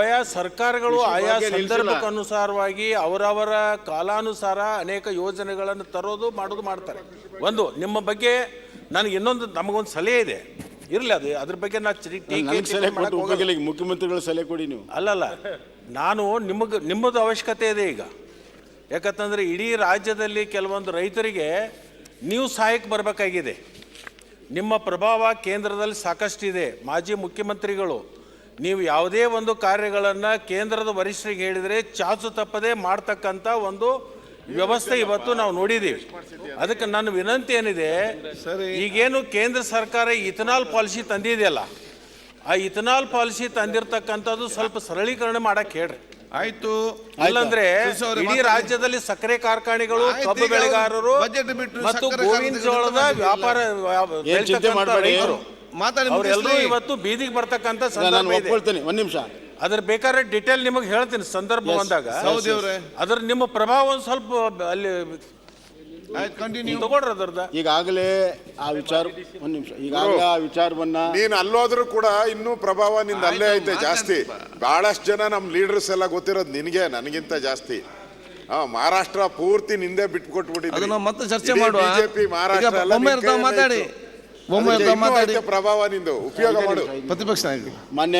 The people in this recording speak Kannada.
ಆಯಾ ಸರ್ಕಾರಗಳು ಆಯಾ ಸಂದರ್ಭಕ್ಕನುಸಾರವಾಗಿ ಅವರವರ ಕಾಲಾನುಸಾರ ಅನೇಕ ಯೋಜನೆಗಳನ್ನು ತರೋದು ಮಾಡೋದು ಮಾಡ್ತಾರೆ. ಒಂದು ನಿಮ್ಮ ಬಗ್ಗೆ ನನಗೆ ಇನ್ನೊಂದು ನಮಗೊಂದು ಸಲಹೆ ಇದೆ. ಇರಲಿ ಅದು ಅದ್ರ ಬಗ್ಗೆ ನಾ ಚಿ- ಟೀಕೆ ಟೀಕೆ ಸಲಹೆ ಮಾಡಕ್ ಹೋಗಲ್ಲ. ಈಗ ಮುಖ್ಯಮಂತ್ರಿಗಳ ಸಲಹೆ ಕೊಡಿ ನೀವು. ಅಲ್ಲಲ್ಲ ನಾನು ನಿಮಗೆ ನಿಮ್ಮದು ಅವಶ್ಯಕತೆ ಇದೆ ಈಗ. ಯಾಕಂತಂದರೆ ಇಡೀ ರಾಜ್ಯದಲ್ಲಿ ಕೆಲವೊಂದು ರೈತರಿಗೆ ನೀವು ಸಹಾಯಕ್ಕೆ ಬರಬೇಕಾಗಿದೆ. ನಿಮ್ಮ ಪ್ರಭಾವ ಕೇಂದ್ರದಲ್ಲಿ ಸಾಕಷ್ಟಿದೆ. ಮಾಜಿ ಮುಖ್ಯಮಂತ್ರಿಗಳು ನೀವು ಯಾವುದೇ ಒಂದು ಕಾರ್ಯಗಳನ್ನು ಕೇಂದ್ರದ ವರಿಷ್ಠರಿಗೆ ಹೇಳಿದರೆ ಚಾಚು ತಪ್ಪದೆ ಮಾಡ್ತಕ್ಕಂಥ ಒಂದು ವ್ಯವಸ್ಥೆ ಇವತ್ತು ನಾವು ನೋಡಿದ್ದೀವಿ ಅದಕ್ಕೆ ನನ್ನ ವಿನಂತಿ ಏನಿದೆ ಈಗೇನು ಕೇಂದ್ರ ಸರ್ಕಾರ ಇಥನಾಲ್ ಪಾಲಿಸಿ ತಂದಿದೆಯಲ್ಲ ಆ ಇಥನಾಲ್ ಪಾಲಿಸಿ ತಂದಿರತಕ್ಕಂಥದ್ದು ಸ್ವಲ್ಪ ಸರಳೀಕರಣ ಮಾಡಕ್ಕೆ ಹೇಳ್ರಿ. ಆಯ್ತು. ಇಲ್ಲಂದ್ರೆ ಇಡೀ ರಾಜ್ಯದಲ್ಲಿ ಸಕ್ಕರೆ ಕಾರ್ಖಾನೆಗಳು ಕಬ್ಬು ಬೆಳೆಗಾರರು ಮತ್ತು ಸಕ್ಕರೆ ಗೋವಿನ ಜೋಳದ. ವ್ಯಾಪಾರ ಮಾತಾಡಿ ಅವರೆಲ್ಲರೂ ಮುಗಿಸ್ಲಿ. ಇವತ್ತು ಬೀದಿಗೆ ಬರ್ತಕ್ಕಂಥ ನಾನು ಸಂದರ್ಭ ಇದೆ. ಒಪ್ಕೊಳ್ತೇನೆ ಒಂದ್ ನಿಮಿಷ. ಅದ್ರ ಬೇಕಾದ್ರೆ ಡಿಟೇಲ್ ನಿಮಗೆ ಹೇಳ್ತೀನಿ ಸಂದರ್ಭ Yes. ಬಂದಾಗ. ಅವರೇ ಅದ್ರ ನಿಮ್ಮ ಪ್ರಭಾವ ಒಂದು ಸ್ವಲ್ಪ ಅಲ್ಲಿ ಆಯ್ತು ಕಂಟಿನ್ಯೂ ತಗೊಳ್ರಿ ಅದ್ರದ್ದು. ಈಗಾಗಲೇ ಆ ವಿಚಾರ ಒಂದ್ ನಿಮಿಷ ಈಗಾಗಲೇ ಆ ವಿಚಾರವನ್ನ ನೀನ್ ಅಲ್ಲೋದ್ರೂ ಕೂಡ ಇನ್ನೂ ಪ್ರಭಾವ ನಿಂದ ಅಲ್ಲೇ ಐತೆ ಜಾಸ್ತಿ. ಬಹಳಷ್ಟು ಜನ ನಮ್ ಲೀಡರ್ಸ್ ಎಲ್ಲ ಗೊತ್ತಿರೋದು ನಿನಗೆ ನನಗಿಂತ ಜಾಸ್ತಿ. ಹಾ ಮಹಾರಾಷ್ಟ್ರ ಪೂರ್ತಿ ನಿಂದೆ ಬಿಟ್ಟು ಕೊಟ್ಬಿಟ್ಟಿದ್ದೀನಿ ಮತ್ತೆ ಚರ್ಚೆ ಮಾಡುವ. ಬಿಜೆಪಿ ಈಗ ಮಹಾರಾಷ್ಟ್ರ ಎಲ್ಲ ಬೊಮ್ಮೆ ನಿನ್ ಇರ್ತಾವ ಕೈಯಲ್ಲೇ ಮಾತಾಡಿ. ಇತ್ತು. ಮಾತಾಡಿ. ಪ್ರಭಾವ ನಿಂದು. ಉಪಯೋಗ ಮಾಡು. ಪ್ರತಿಪಕ್ಷ ನಾಯಕರು. ಮಾನ್ಯ